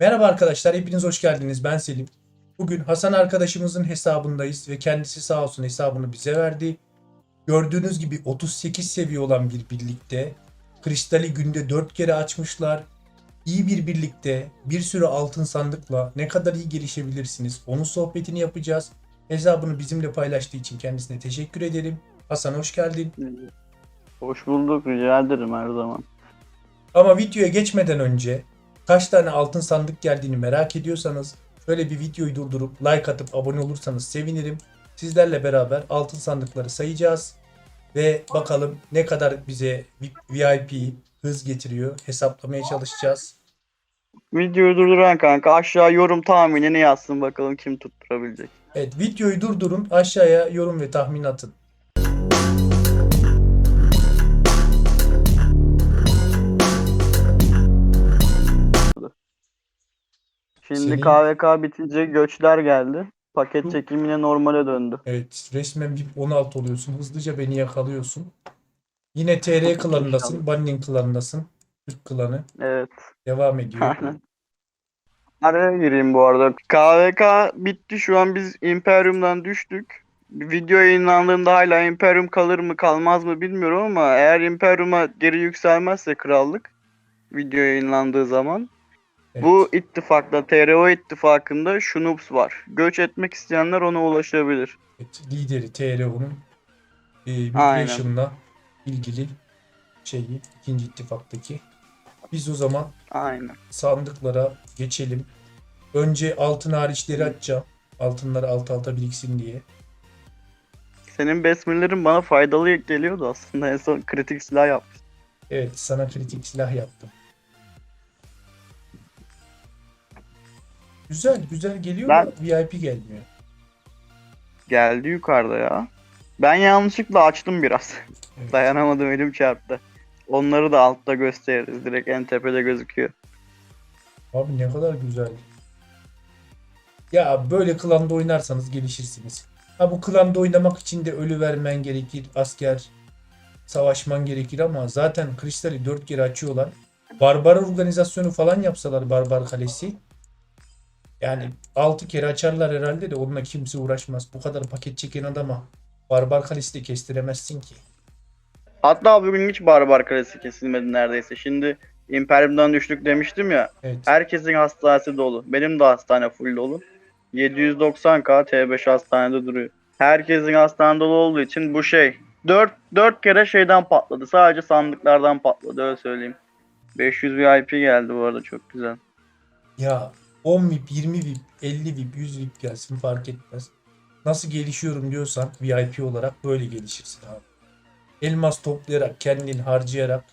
Merhaba arkadaşlar, hepiniz hoş geldiniz. Ben Selim. Bugün Hasan arkadaşımızın hesabındayız ve kendisi sağ olsun hesabını bize verdi. Gördüğünüz gibi 38 seviye olan bir birlikte kristali günde 4 kere açmışlar. İyi bir birlikte bir sürü altın sandıkla ne kadar iyi gelişebilirsiniz onun sohbetini yapacağız. Hesabını bizimle paylaştığı için kendisine teşekkür ederim. Hasan hoş geldin. Hoş bulduk rica ederim her zaman. Ama videoya geçmeden önce kaç tane altın sandık geldiğini merak ediyorsanız şöyle bir videoyu durdurup like atıp abone olursanız sevinirim. Sizlerle beraber altın sandıkları sayacağız ve bakalım ne kadar bize VIP hız getiriyor hesaplamaya çalışacağız. Videoyu durduran kanka aşağı yorum tahminini yazsın bakalım kim tutturabilecek. Evet videoyu durdurun aşağıya yorum ve tahmin atın. Şimdi Senin- KVK bitince göçler geldi. Paket çekimine normale döndü. Evet resmen VIP 16 oluyorsun hızlıca beni yakalıyorsun. Yine TR klanındasın, Banning klanındasın. Türk klanı Evet. devam ediyor. Aynen. Araya gireyim bu arada. KVK bitti şu an biz Imperium'dan düştük. Video yayınlandığında hala Imperium kalır mı kalmaz mı bilmiyorum ama eğer Imperium'a geri yükselmezse krallık video yayınlandığı zaman Evet. Bu ittifakta, TRO ittifakında Şunups var. Göç etmek isteyenler ona ulaşabilir. Evet, lideri TRO'nun e, migration'la ilgili şeyi ikinci ittifaktaki. Biz o zaman Aynen. sandıklara geçelim. Önce altın hariçleri açacağım. Altınları alt alta biriksin diye. Senin besmelerin bana faydalı geliyordu aslında. En son kritik silah yapmış. Evet sana kritik silah yaptım. Güzel güzel geliyor Ben- da VIP gelmiyor. Geldi yukarıda ya. Ben yanlışlıkla açtım biraz. Evet. Dayanamadım elim çarptı. Onları da altta gösteririz. Direkt en tepede gözüküyor. Abi ne kadar güzel. Ya böyle klanda oynarsanız gelişirsiniz. Ha bu klanda oynamak için de ölü vermen gerekir. Asker savaşman gerekir ama zaten kristali 4 kere açıyorlar. Barbar organizasyonu falan yapsalar Barbar Kalesi. Yani 6 kere açarlar herhalde de onunla kimse uğraşmaz. Bu kadar paket çeken adama Barbar Kalesi de kestiremezsin ki. Hatta bugün hiç barbar kalesi kesilmedi neredeyse. Şimdi Imperium'dan düştük demiştim ya. Evet. Herkesin hastanesi dolu. Benim de hastane full dolu. 790k T5 hastanede duruyor. Herkesin hastane dolu olduğu için bu şey 4 4 kere şeyden patladı. Sadece sandıklardan patladı öyle söyleyeyim. 500 VIP geldi bu arada çok güzel. Ya 10 VIP, 20 VIP, 50 VIP, 100 VIP gelsin fark etmez. Nasıl gelişiyorum diyorsan VIP olarak böyle gelişirsin abi. Elmas toplayarak, kendini harcayarak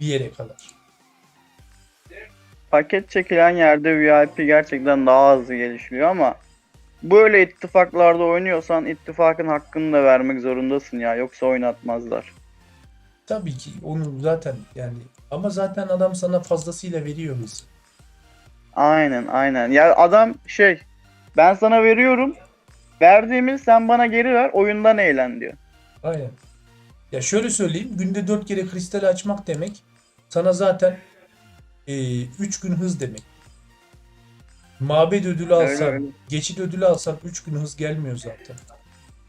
bir yere kadar. Paket çekilen yerde VIP gerçekten daha hızlı gelişiyor ama böyle ittifaklarda oynuyorsan ittifakın hakkını da vermek zorundasın ya yoksa oynatmazlar. Tabii ki onu zaten yani ama zaten adam sana fazlasıyla veriyor hızı. Aynen aynen. Ya adam şey ben sana veriyorum. Verdiğimi sen bana geri ver oyundan eğlen diyor. Aynen. Ya şöyle söyleyeyim günde 4 kere kristal açmak demek sana zaten 3 gün hız demek. Mabed ödülü Öyle alsan, öyle. geçit ödülü alsan 3 gün hız gelmiyor zaten.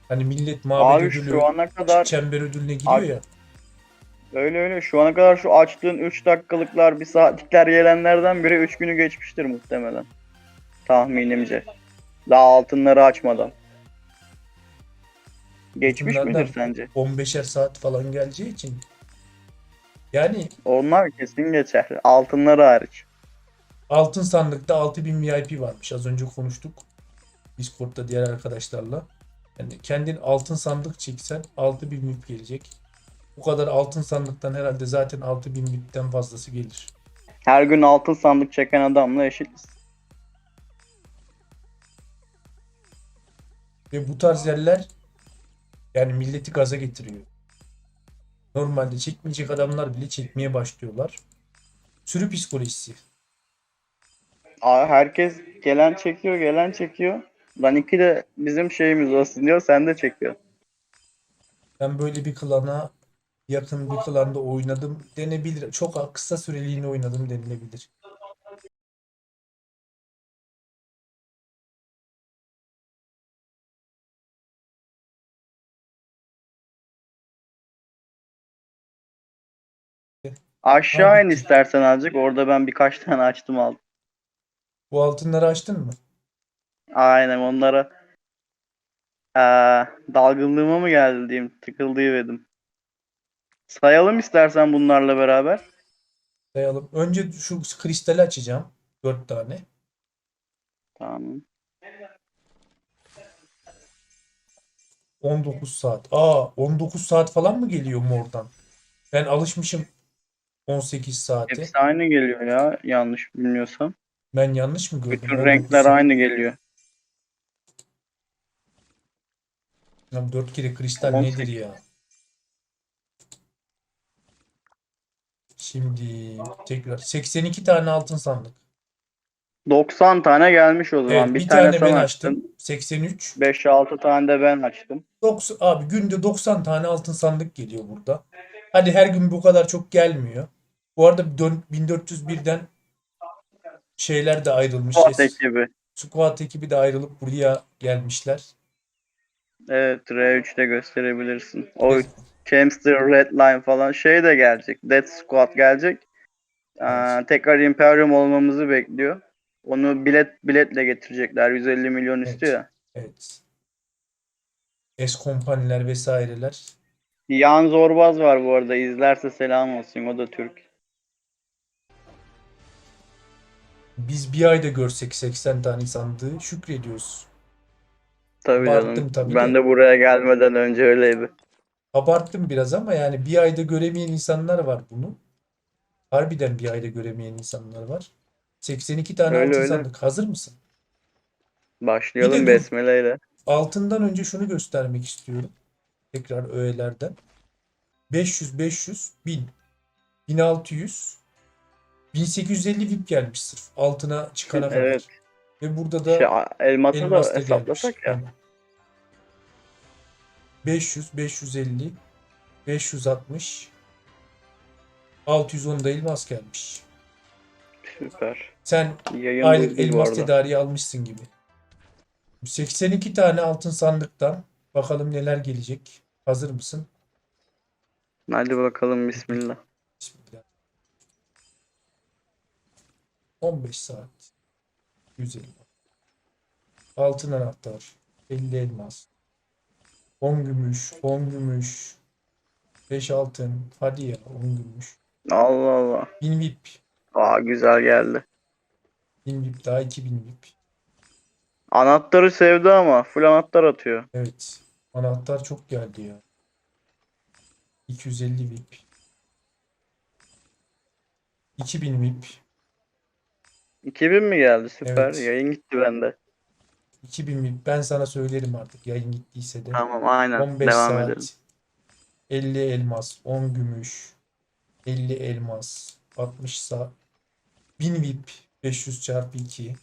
Hani millet mabed Abi ödülü, şu ana kadar çember ödülüne giriyor Abi- ya. Öyle öyle şu ana kadar şu açtığın 3 dakikalıklar 1 saatlikler gelenlerden biri 3 günü geçmiştir muhtemelen. Tahminimce. Daha altınları açmadan. Geçmiş Altınlardan midir sence? 15'er saat falan geleceği için. Yani Onlar kesin geçer. Altınları hariç. altın sandıkta 6000 VIP varmış. Az önce konuştuk. Discord'da diğer arkadaşlarla. Yani kendin altın sandık çeksen 6000 VIP gelecek. Bu kadar altın sandıktan herhalde zaten 6000 VIP'ten fazlası gelir. Her gün altın sandık çeken adamla eşitiz. Ve bu tarz yerler yani milleti gaza getiriyor. Normalde çekmeyecek adamlar bile çekmeye başlıyorlar. Sürü psikolojisi. Aa, herkes gelen çekiyor, gelen çekiyor. Lan iki de bizim şeyimiz olsun diyor, sen de çekiyor. Ben böyle bir klana yakın bir planda oynadım denebilir. Çok kısa süreliğine oynadım denilebilir. Aşağı in istersen azıcık. Orada ben birkaç tane açtım aldım. Bu altınları açtın mı? Aynen onlara ee, dalgınlığıma mı geldi diyeyim. Tıkıldığı dedim. Sayalım istersen bunlarla beraber. Sayalım. Önce şu kristali açacağım. 4 tane. Tamam. 19 saat. Aa 19 saat falan mı geliyor mordan? Ben alışmışım 18 saate. Hepsi aynı geliyor ya. Yanlış bilmiyorsam. Ben yanlış mı gördüm? Bütün 19 renkler saat. aynı geliyor. Ya 4 kere kristal 18. nedir ya? Şimdi tekrar 82 tane altın sandık. 90 tane gelmiş o zaman. Evet, bir, bir tane, tane ben açtın. açtım. 83. 5-6 tane de ben açtım. 90, abi günde 90 tane altın sandık geliyor burada. Hadi her gün bu kadar çok gelmiyor. Bu arada dön- 1401'den şeyler de ayrılmış. Es- ekibi. Squad ekibi de ayrılıp buraya gelmişler. Evet R3'te gösterebilirsin. O Chemster, Redline falan şey de gelecek. Death Squad gelecek. Aa, tekrar Imperium olmamızı bekliyor. Onu bilet biletle getirecekler. 150 milyon istiyor ya. Evet. Es kompaniler vesaireler. Yan Zorbaz var bu arada. İzlerse selam olsun. O da Türk. Biz bir ayda görsek 80 tane sandığı şükrediyoruz. Tabii Abarttım canım. tabii ben de. de buraya gelmeden önce öyleydi. Abarttım biraz ama yani bir ayda göremeyen insanlar var bunu. Harbiden bir ayda göremeyen insanlar var. 82 tane Öyle, altın öyle. sandık. Hazır mısın? Başlayalım dur. besmeleyle. Altından önce şunu göstermek istiyorum. Tekrar öğelerden. 500, 500, 1000, 1600, 1850 VIP gelmiş sırf altına çıkana kadar. Evet. Ve burada da Şey, a- elması da hesaplasak gelmiş. ya. Aynen. 500, 550, 560, 610 da elmas gelmiş. Süper. Sen Yayın aylık elmas tedariği almışsın gibi. 82 tane altın sandıktan bakalım neler gelecek. Hazır mısın? Hadi bakalım bismillah. Bismillah. 15 saat. 150. Altın anahtar. 50 elmas. 10 gümüş. 10 gümüş. 5 altın. Hadi ya 10 gümüş. Allah Allah. 1000 VIP. Aa güzel geldi. 1000 VIP daha 2000 VIP. Anahtarı sevdi ama full anahtar atıyor. Evet. Anahtar çok geldi ya. 250 VIP. 2000 VIP. 2000 mi geldi? Süper. Evet. Yayın gitti bende. 2000 VIP. Ben sana söylerim artık yayın gittiyse de. Tamam aynen. 15 Devam saat. edelim. 50 elmas. 10 gümüş. 50 elmas. 60 saat. 1000 VIP. 500 çarpı 2.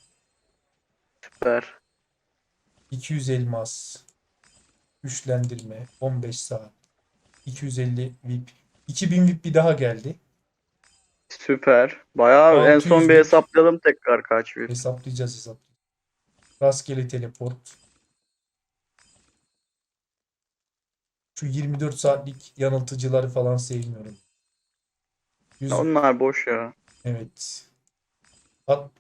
Süper. 200 elmas. Güçlendirme. 15 saat. 250 VIP. 2000 VIP bir daha geldi. Süper. Bayağı en 600 son bir hesaplayalım tekrar kaç bir. Hesaplayacağız hesaplayacağız. Rastgele teleport. Şu 24 saatlik yanıltıcıları falan sevmiyorum. 100, Onlar boş ya. evet. At,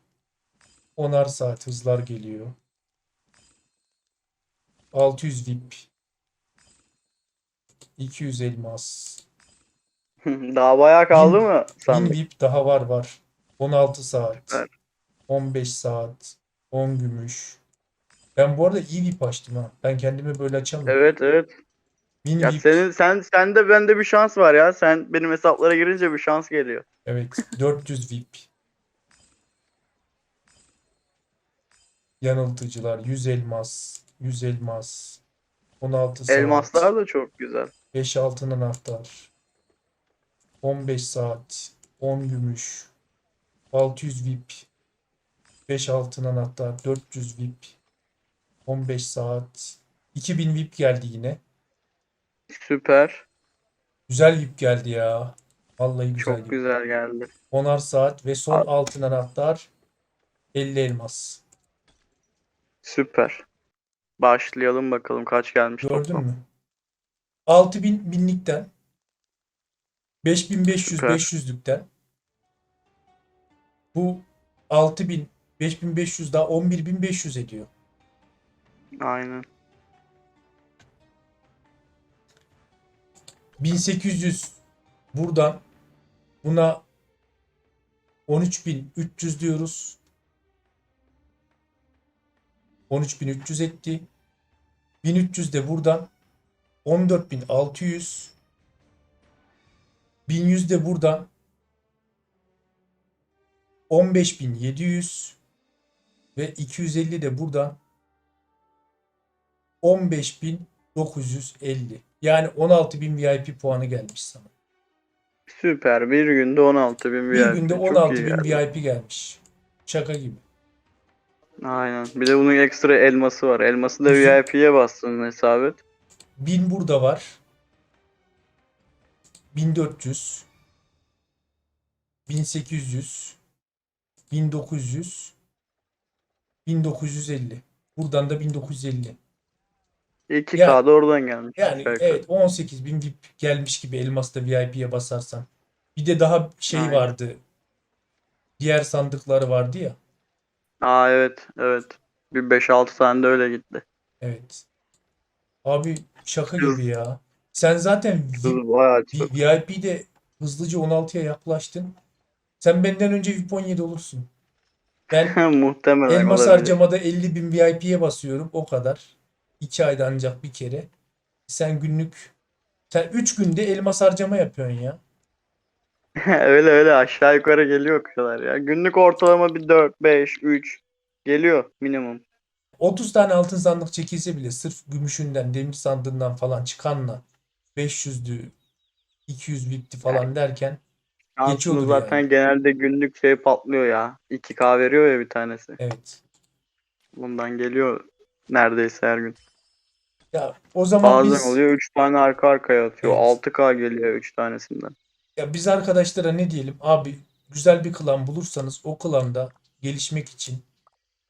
10'ar saat hızlar geliyor. 600 VIP. 200 elmas. Daha bayağı kaldı Bin- mı 1000 sandık? VIP daha var var. 16 saat. Evet. 15 saat. 10 gümüş. Ben bu arada iyi VIP açtım ha. Ben kendimi böyle açamıyorum. Evet evet. 1000 Ya VIP. senin sen sende bende bir şans var ya. Sen benim hesaplara girince bir şans geliyor. Evet. 400 VIP. Yanıltıcılar. 100 elmas. 100 elmas. 16 saat. Elmaslar da çok güzel. 5 altın anahtar. 15 saat. 10 gümüş. 600 VIP. 5 altın anahtar. 400 VIP. 15 saat. 2000 VIP geldi yine. Süper. Güzel VIP geldi ya. Vallahi güzel Çok VIP. güzel geldi. 10'ar saat ve son Al. altın anahtar 50 elmas. Süper. Başlayalım bakalım kaç gelmiş Gördün toplam. mü? 6000 binlikten 5500 Süper. 500'lükten bu 6000 5500 daha 11500 ediyor. Aynen. 1800 buradan buna 13300 diyoruz. 13300 etti. 1300 de buradan 14600 1100 de buradan 15700 ve 250 de buradan 15950. Yani 16000 VIP puanı gelmiş sana. Süper. Bir günde 16 bin Bir VIP. günde Çok iyi 16000 geldi. VIP gelmiş. Şaka gibi. Aynen. Bir de bunun ekstra elması var. Elması da VIP'ye bastın hesap et. 1000 burada var. 1400 1800 1900 1950 buradan da 1950 2K da oradan gelmiş. yani yukarı. evet 18.000 VIP gelmiş gibi elmasda VIP'ye basarsan bir de daha şey Aynen. vardı diğer sandıkları vardı ya Aa evet evet. Bir 5-6 tane de öyle gitti. evet abi şaka gibi ya sen zaten VIP'de hızlıca 16'ya yaklaştın. Sen benden önce VIP 17 olursun. Ben Muhtemelen elmas olabilir. harcamada 50 bin VIP'ye basıyorum. O kadar. 2 ayda ancak bir kere. Sen günlük sen 3 günde elmas harcama yapıyorsun ya. öyle öyle aşağı yukarı geliyor kadar ya. Günlük ortalama bir 4, 5, 3 geliyor minimum. 30 tane altın sandık çekilse bile sırf gümüşünden, demir sandığından falan çıkanla 500'lü 200 VIP'ti falan derken Şansınız Geçiyordur zaten genelde günlük şey patlıyor ya. 2K veriyor ya bir tanesi. evet. Bundan geliyor neredeyse her gün. Ya o zaman Bazen biz oluyor 3 tane arka arkaya atıyor. Evet. 6K geliyor 3 tanesinden. Ya biz arkadaşlara ne diyelim? Abi güzel bir klan bulursanız o klanda gelişmek için,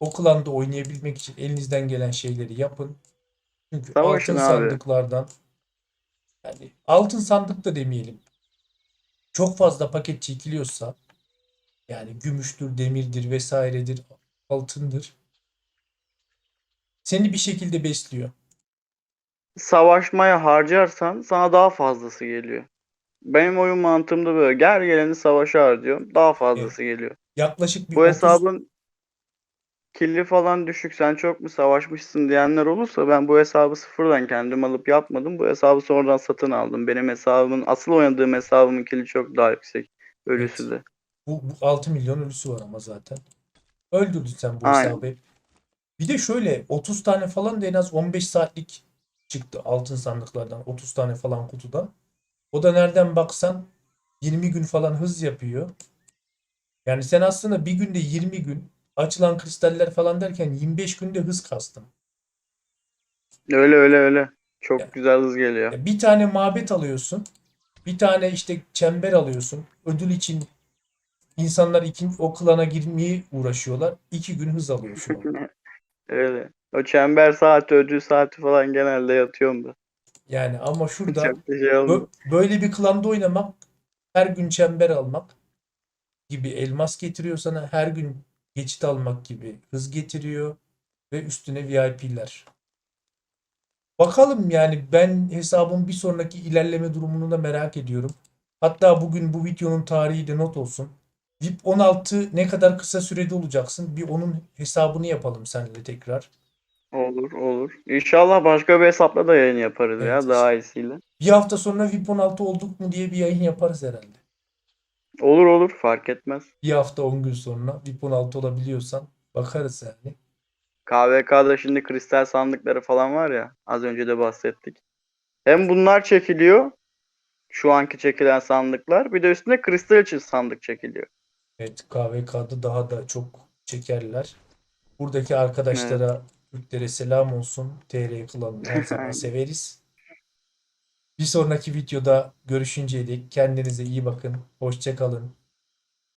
o klanda oynayabilmek için elinizden gelen şeyleri yapın. Çünkü Savaşın altın abi. sandıklardan yani altın sandık da demeyelim. Çok fazla paket çekiliyorsa yani gümüştür, demirdir vesairedir, altındır. Seni bir şekilde besliyor. Savaşmaya harcarsan sana daha fazlası geliyor. Benim oyun mantığımda böyle. Gel geleni savaşa harcıyorum. Daha fazlası geliyor. Yaklaşık bir Bu 30 hesabın killi falan düşük sen çok mu savaşmışsın diyenler olursa ben bu hesabı sıfırdan kendim alıp yapmadım. Bu hesabı sonradan satın aldım. Benim hesabımın asıl oynadığım hesabımın killi çok daha yüksek. Ölüsü Evet. de. Bu, bu 6 milyon ölüsü var ama zaten. Öldürdün sen bu Aynen. hesabı. Bir de şöyle 30 tane falan da en az 15 saatlik çıktı altın sandıklardan. 30 tane falan kutudan. O da nereden baksan 20 gün falan hız yapıyor. Yani sen aslında bir günde 20 gün açılan kristaller falan derken 25 günde hız kastın. Öyle öyle öyle. Çok Ya. güzel hız geliyor. Bir tane mabet alıyorsun. Bir tane işte çember alıyorsun. Ödül için insanlar ikin, o klana girmeye uğraşıyorlar. İki gün hız alıyorsun. Öyle. O çember saati, ödül saati falan genelde yatıyorum da. Yani ama şurada şey bö- böyle bir klanda oynamak, her gün çember almak gibi elmas getiriyor sana. Her gün geçit almak gibi hız getiriyor ve üstüne VIP'ler. Bakalım yani ben hesabın bir sonraki ilerleme durumunu da merak ediyorum. Hatta bugün bu videonun tarihi de not olsun. VIP 16 ne kadar kısa sürede olacaksın? Bir onun hesabını yapalım seninle tekrar. Olur olur. İnşallah başka bir hesapla da yayın yaparız ya Evet. daha iyisiyle. Bir hafta sonra VIP 16 olduk mu diye bir yayın yaparız herhalde. Olur olur fark etmez. Bir hafta 10 gün sonra VIP 16 olabiliyorsan bakarız yani. KVK'da şimdi kristal sandıkları falan var ya az önce de bahsettik. Hem bunlar çekiliyor. Şu anki çekilen sandıklar. Bir de üstüne kristal için sandık çekiliyor. Evet KVK'da daha da çok çekerler. Buradaki arkadaşlara, Türklere selam olsun. TR klanını her zaman Aynen. severiz. Bir sonraki videoda görüşünceye dek kendinize iyi bakın. Hoşça kalın.